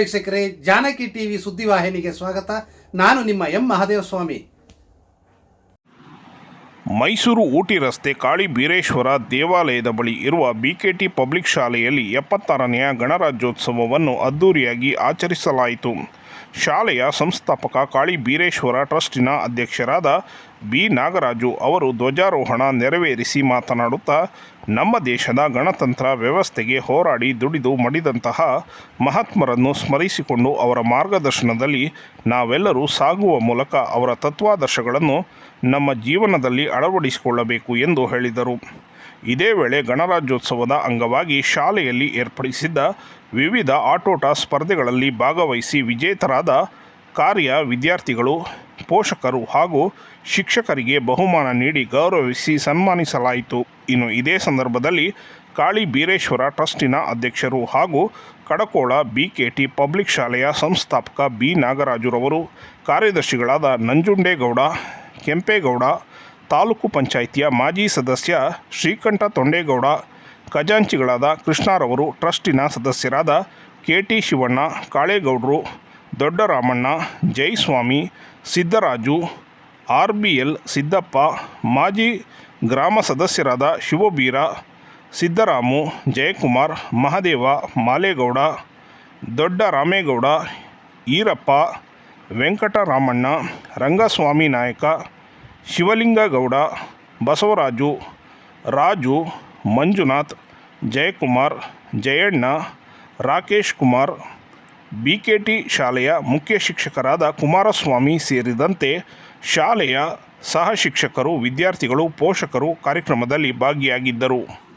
ವೀಕ್ಷಕರೇ, ಜಾನಕಿ ಟಿವಿ ಸುದ್ದಿವಾಹಿನಿಗೆ ಸ್ವಾಗತ. ನಾನು ನಿಮ್ಮ ಎಂ ಮಹಾದೇವ ಸ್ವಾಮಿ ಮೈಸೂರು ಊಟಿ ರಸ್ತೆ ಕಾಳಿ ಬೀರೇಶ್ವರ ದೇವಾಲಯದ ಬಳಿ ಇರುವ ಬಿಕೆಟಿ ಪಬ್ಲಿಕ್ ಶಾಲೆಯಲ್ಲಿ ಎಪ್ಪತ್ತಾರನೆಯ ಗಣರಾಜ್ಯೋತ್ಸವವನ್ನು ಅದ್ದೂರಿಯಾಗಿ ಆಚರಿಸಲಾಯಿತು. ಶಾಲೆಯ ಸಂಸ್ಥಾಪಕ ಕಾಳಿ ಬೀರೇಶ್ವರ ಟ್ರಸ್ಟಿನ ಅಧ್ಯಕ್ಷರಾದ ಬಿ ನಾಗರಾಜು ಅವರು ಧ್ವಜಾರೋಹಣ ನೆರವೇರಿಸಿ ಮಾತನಾಡುತ್ತಾ, ನಮ್ಮ ದೇಶದ ಗಣತಂತ್ರ ವ್ಯವಸ್ಥೆಗೆ ಹೋರಾಡಿ ದುಡಿದು ಮಡಿದಂತಹ ಮಹಾತ್ಮರನ್ನು ಸ್ಮರಿಸಿಕೊಂಡು ಅವರ ಮಾರ್ಗದರ್ಶನದಲ್ಲಿ ನಾವೆಲ್ಲರೂ ಸಾಗುವ ಮೂಲಕ ಅವರ ತತ್ವಾದರ್ಶಗಳನ್ನು ನಮ್ಮ ಜೀವನದಲ್ಲಿ ಅಳವಡಿಸಿಕೊಳ್ಳಬೇಕು ಎಂದು ಹೇಳಿದರು. ಇದೇ ವೇಳೆ ಗಣರಾಜ್ಯೋತ್ಸವದ ಅಂಗವಾಗಿ ಶಾಲೆಯಲ್ಲಿ ಏರ್ಪಡಿಸಿದ್ದ ವಿವಿಧ ಆಟೋಟ ಸ್ಪರ್ಧೆಗಳಲ್ಲಿ ಭಾಗವಹಿಸಿ ವಿಜೇತರಾದ ಕಾರ್ಯ ವಿದ್ಯಾರ್ಥಿಗಳು, ಪೋಷಕರು ಹಾಗೂ ಶಿಕ್ಷಕರಿಗೆ ಬಹುಮಾನ ನೀಡಿ ಗೌರವಿಸಿ ಸನ್ಮಾನಿಸಲಾಯಿತು. ಇನ್ನು ಇದೇ ಸಂದರ್ಭದಲ್ಲಿ ಕಾಳಿ ಬೀರೇಶ್ವರ ಟ್ರಸ್ಟಿನ ಅಧ್ಯಕ್ಷರು ಹಾಗೂ ಕಡಕೋಳ ಬಿಕೆಟಿ ಪಬ್ಲಿಕ್ ಶಾಲೆಯ ಸಂಸ್ಥಾಪಕ ಬಿ ನಾಗರಾಜುರವರು, ಕಾರ್ಯದರ್ಶಿಗಳಾದ ನಂಜುಂಡೇಗೌಡ, ಕೆಂಪೇಗೌಡ ತಾಲೂಕು ಪಂಚಾಯಿತಿಯ ಮಾಜಿ ಸದಸ್ಯ ಶ್ರೀಕಂಠ ತೊಂಡೇಗೌಡ, ಖಜಾಂಚಿಗಳಾದ ಕೃಷ್ಣಾರವರು ಟ್ರಸ್ಟಿನ ಸದಸ್ಯರಾದ K T Shivanna, ಕಾಳೇಗೌಡರು, Doddaramanna Jaiswamy Siddaraju, R B L, Siddappa, ಮಾಜಿ ಗ್ರಾಮ ಸದಸ್ಯರಾದ ಶಿವಬೀರ, ಸಿದ್ದರಾಮು, ಜಯಕುಮಾರ್, ಮಹದೇವ, ಮಾಲೇಗೌಡ ದೊಡ್ಡ Ramegowda Eerappa, Venkataramanna, Rangaswamy Nayaka Shivalingagowda, Basavaraju, Raju, Manjunath, Jayakumar, Jayanna, Rakesh Kumar B K T ಶಾಲೆಯ ಮುಖ್ಯ ಶಿಕ್ಷಕರಾದ ಕುಮಾರಸ್ವಾಮಿ ಸೇರಿದಂತೆ ಶಾಲೆಯ ಸಹ ಶಿಕ್ಷಕರು, ವಿದ್ಯಾರ್ಥಿಗಳು, ಪೋಷಕರು ಕಾರ್ಯಕ್ರಮದಲ್ಲಿ ಭಾಗಿಯಾಗಿದ್ದರು.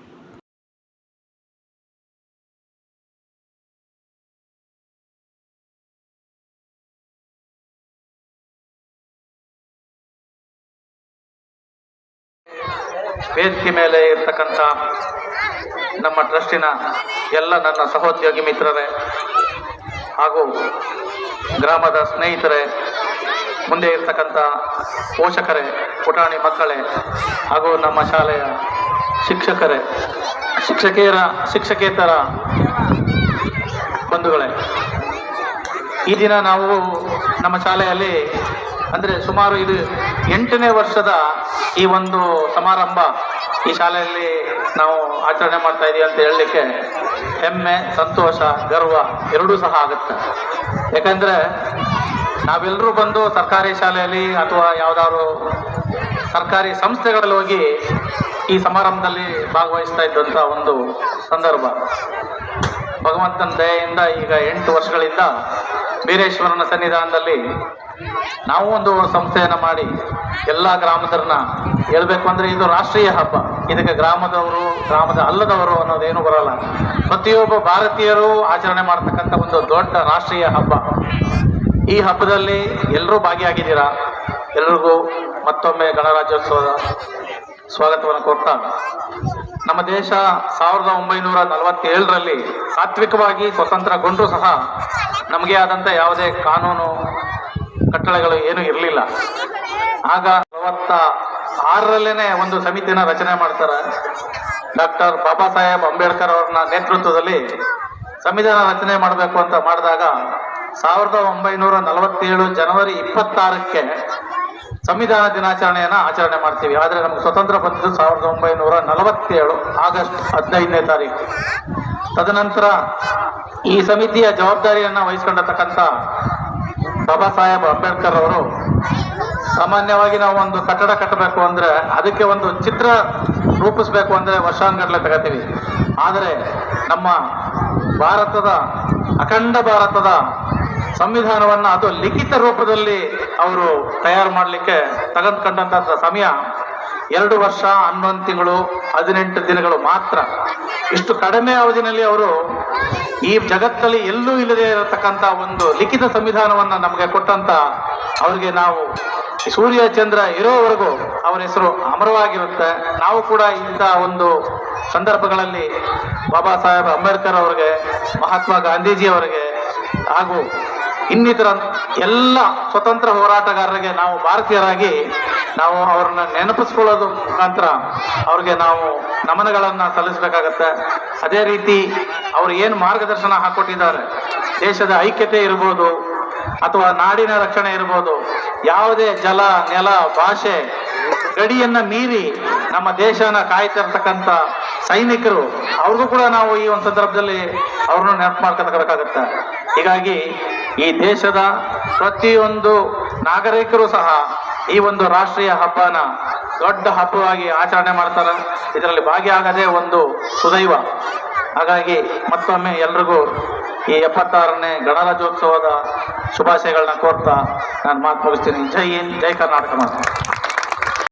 ವೇದಿಕೆ ಮೇಲೆ ಇರ್ತಕ್ಕಂಥ ನಮ್ಮ ಟ್ರಸ್ಟಿನ ಎಲ್ಲ ನನ್ನ ಸಹೋದ್ಯೋಗಿ ಮಿತ್ರರೇ ಹಾಗೂ ಗ್ರಾಮದ ಸ್ನೇಹಿತರೇ, ಮುಂದೆ ಇರ್ತಕ್ಕಂಥ ಪೋಷಕರೇ, ಪುಟಾಣಿ ಮಕ್ಕಳೇ ಹಾಗೂ ನಮ್ಮ ಶಾಲೆಯ ಶಿಕ್ಷಕರೇ ಶಿಕ್ಷಕಿಯರ ಶಿಕ್ಷಕೇತರ ಬಂಧುಗಳೇ, ಈ ದಿನ ನಾವು ನಮ್ಮ ಶಾಲೆಯಲ್ಲಿ ಅಂದರೆ ಸುಮಾರು ಇದು ಎಂಟನೇ ವರ್ಷದ ಈ ಒಂದು ಸಮಾರಂಭ ಈ ಶಾಲೆಯಲ್ಲಿ ನಾವು ಆಚರಣೆ ಮಾಡ್ತಾ ಇದೀವಿ ಅಂತ ಹೇಳಲಿಕ್ಕೆ ಹೆಮ್ಮೆ, ಸಂತೋಷ, ಗರ್ವ ಎರಡೂ ಸಹ ಆಗುತ್ತೆ. ಯಾಕಂದ್ರೆ ನಾವೆಲ್ಲರೂ ಬಂದು ಸರ್ಕಾರಿ ಶಾಲೆಯಲ್ಲಿ ಅಥವಾ ಯಾವ್ದಾದ್ರು ಸರ್ಕಾರಿ ಸಂಸ್ಥೆಗಳಲ್ಲಿ ಹೋಗಿ ಈ ಸಮಾರಂಭದಲ್ಲಿ ಭಾಗವಹಿಸ್ತಾ ಇದ್ದಂಥ ಒಂದು ಸಂದರ್ಭ. ಭಗವಂತನ ದಯೆಯಿಂದ ಈಗ ಎಂಟು ವರ್ಷಗಳಿಂದ ಬೀರೇಶ್ವರನ ಸನ್ನಿಧಾನದಲ್ಲಿ ನಾವು ಒಂದು ಸಂಸ್ಥೆಯನ್ನು ಮಾಡಿ ಎಲ್ಲ ಗ್ರಾಮದರನ್ನ ಹೇಳ್ಬೇಕು ಅಂದ್ರೆ ಇದು ರಾಷ್ಟ್ರೀಯ ಹಬ್ಬ. ಇದಕ್ಕೆ ಗ್ರಾಮದವರು, ಗ್ರಾಮದ ಅಲ್ಲದವರು ಅನ್ನೋದೇನು ಬರಲ್ಲ. ಪ್ರತಿಯೊಬ್ಬ ಭಾರತೀಯರು ಆಚರಣೆ ಮಾಡ್ತಕ್ಕಂಥ ಒಂದು ದೊಡ್ಡ ರಾಷ್ಟ್ರೀಯ ಹಬ್ಬ. ಈ ಹಬ್ಬದಲ್ಲಿ ಎಲ್ಲರೂ ಭಾಗಿಯಾಗಿದ್ದೀರಾ? ಎಲ್ರಿಗೂ ಮತ್ತೊಮ್ಮೆ ಗಣರಾಜ್ಯೋತ್ಸವದ ಸ್ವಾಗತವನ್ನು ಕೋರ್ತಾ ನಮ್ಮ ದೇಶ ಸಾವಿರದ ಒಂಬೈನೂರ ನಲವತ್ತೇಳರಲ್ಲಿ ಸಾತ್ವಿಕವಾಗಿ ಸ್ವತಂತ್ರಗೊಂಡರೂ ಸಹ ನಮಗೆ ಆದಂಥ ಯಾವುದೇ ಕಾನೂನು ಕಟ್ಟಳೆಗಳು ಏನು ಇರಲಿಲ್ಲ. ಆಗ ನಲವತ್ತ ಆರರಲ್ಲೇನೆ ಒಂದು ಸಮಿತಿನ ರಚನೆ ಮಾಡ್ತಾರೆ. ಡಾಕ್ಟರ್ ಬಾಬಾ ಸಾಹೇಬ್ ಅಂಬೇಡ್ಕರ್ ಅವ್ರನ್ನ ನೇತೃತ್ವದಲ್ಲಿ ಸಂವಿಧಾನ ರಚನೆ ಮಾಡಬೇಕು ಅಂತ ಮಾಡಿದಾಗ ಸಾವಿರದ ಒಂಬೈನೂರ ನಲವತ್ತೇಳು ಜನವರಿ ಇಪ್ಪತ್ತಾರಕ್ಕೆ ಸಂವಿಧಾನ ದಿನಾಚರಣೆಯನ್ನ ಆಚರಣೆ ಮಾಡ್ತೀವಿ. ಆದರೆ ನಮ್ಗೆ ಸ್ವತಂತ್ರ ಬಂದಿದ್ದು ಸಾವಿರದ ಒಂಬೈನೂರ ನಲವತ್ತೇಳು ಆಗಸ್ಟ್ ಹದಿನೈದನೇ ತಾರೀಕು. ತದನಂತರ ಈ ಸಮಿತಿಯ ಜವಾಬ್ದಾರಿಯನ್ನ ವಹಿಸ್ಕೊಂಡಿರ್ತಕ್ಕಂಥ ಬಾಬಾ ಸಾಹೇಬ್ ಅಂಬೇಡ್ಕರ್ ಅವರು, ಸಾಮಾನ್ಯವಾಗಿ ನಾವು ಒಂದು ಕಟ್ಟಡ ಕಟ್ಟಬೇಕು ಅಂದ್ರೆ ಅದಕ್ಕೆ ಒಂದು ಚಿತ್ರ ರೂಪಿಸ್ಬೇಕು ಅಂದ್ರೆ ವರ್ಷಾನ್ಗಟ್ಲೆ ತಗೋತೀವಿ. ಆದರೆ ನಮ್ಮ ಭಾರತದ, ಅಖಂಡ ಭಾರತದ ಸಂವಿಧಾನವನ್ನ ಅದು ಲಿಖಿತ ರೂಪದಲ್ಲಿ ಅವರು ತಯಾರು ಮಾಡಲಿಕ್ಕೆ ತೆಗೆದುಕೊಂಡಂತ ಸಮಯ ಎರಡು ವರ್ಷ, ಹನ್ನೊಂದು ತಿಂಗಳು, ಹದಿನೆಂಟು ದಿನಗಳು ಮಾತ್ರ. ಇಷ್ಟು ಕಡಿಮೆ ಅವಧಿನಲ್ಲಿ ಅವರು ಈ ಜಗತ್ತಲ್ಲಿ ಎಲ್ಲೂ ಇಲ್ಲದೆ ಇರತಕ್ಕಂತ ಒಂದು ಲಿಖಿತ ಸಂವಿಧಾನವನ್ನು ನಮಗೆ ಕೊಟ್ಟಂತ ಅವರಿಗೆ ನಾವು ಸೂರ್ಯ, ಚಂದ್ರ ಇರೋವರೆಗೂ ಅವರ ಹೆಸರು ಅಮರವಾಗಿರುತ್ತೆ. ನಾವು ಕೂಡ ಇಂಥ ಒಂದು ಸಂದರ್ಭಗಳಲ್ಲಿ ಬಾಬಾ ಸಾಹೇಬ್ ಅಂಬೇಡ್ಕರ್ ಅವರಿಗೆ, ಮಹಾತ್ಮ ಗಾಂಧೀಜಿ ಅವರಿಗೆ ಹಾಗೂ ಇನ್ನಿತರ ಎಲ್ಲ ಸ್ವತಂತ್ರ ಹೋರಾಟಗಾರರಿಗೆ ನಾವು ಭಾರತೀಯರಾಗಿ ನಾವು ಅವ್ರನ್ನ ನೆನಪಿಸ್ಕೊಳ್ಳೋದು ಮುಖಾಂತರ ಅವ್ರಿಗೆ ನಾವು ನಮನಗಳನ್ನ ಸಲ್ಲಿಸಬೇಕಾಗತ್ತೆ. ಅದೇ ರೀತಿ ಅವ್ರು ಏನು ಮಾರ್ಗದರ್ಶನ ಹಾಕೊಟ್ಟಿದ್ದಾರೆ, ದೇಶದ ಐಕ್ಯತೆ ಇರ್ಬೋದು ಅಥವಾ ನಾಡಿನ ರಕ್ಷಣೆ ಇರ್ಬೋದು, ಯಾವುದೇ ಜಲ, ನೆಲ, ಭಾಷೆ, ಗಡಿಯನ್ನ ಮೀರಿ ನಮ್ಮ ದೇಶನ ಕಾಯ್ತಿರ್ತಕ್ಕಂಥ ಸೈನಿಕರು, ಅವ್ರಿಗೂ ಕೂಡ ನಾವು ಈ ಒಂದು ಸಂದರ್ಭದಲ್ಲಿ ಅವ್ರನ್ನ ನೆನಪು ಮಾಡ್ಕೊಬೇಕಾಗತ್ತೆ ಹೀಗಾಗಿ ಈ ದೇಶದ ಪ್ರತಿಯೊಂದು ನಾಗರಿಕರು ಸಹ ಈ ಒಂದು ರಾಷ್ಟ್ರೀಯ ಹಬ್ಬನ ದೊಡ್ಡ ಹಬ್ಬವಾಗಿ ಆಚರಣೆ ಮಾಡ್ತಾರೆ. ಇದರಲ್ಲಿ ಭಾಗಿಯಾಗದೇ ಒಂದು ಸುದೈವ. ಹಾಗಾಗಿ ಮತ್ತೊಮ್ಮೆ ಎಲ್ರಿಗೂ ಈ ಎಪ್ಪತ್ತಾರನೇ ಗಣರಾಜ್ಯೋತ್ಸವದ ಶುಭಾಶಯಗಳನ್ನ ಕೋರ್ತಾ ನಾನು ಮಾತು ಮುಗಿಸ್ತೀನಿ. ಜೈ ಜೈ ಕರ್ನಾಟಕ ಮಾತು.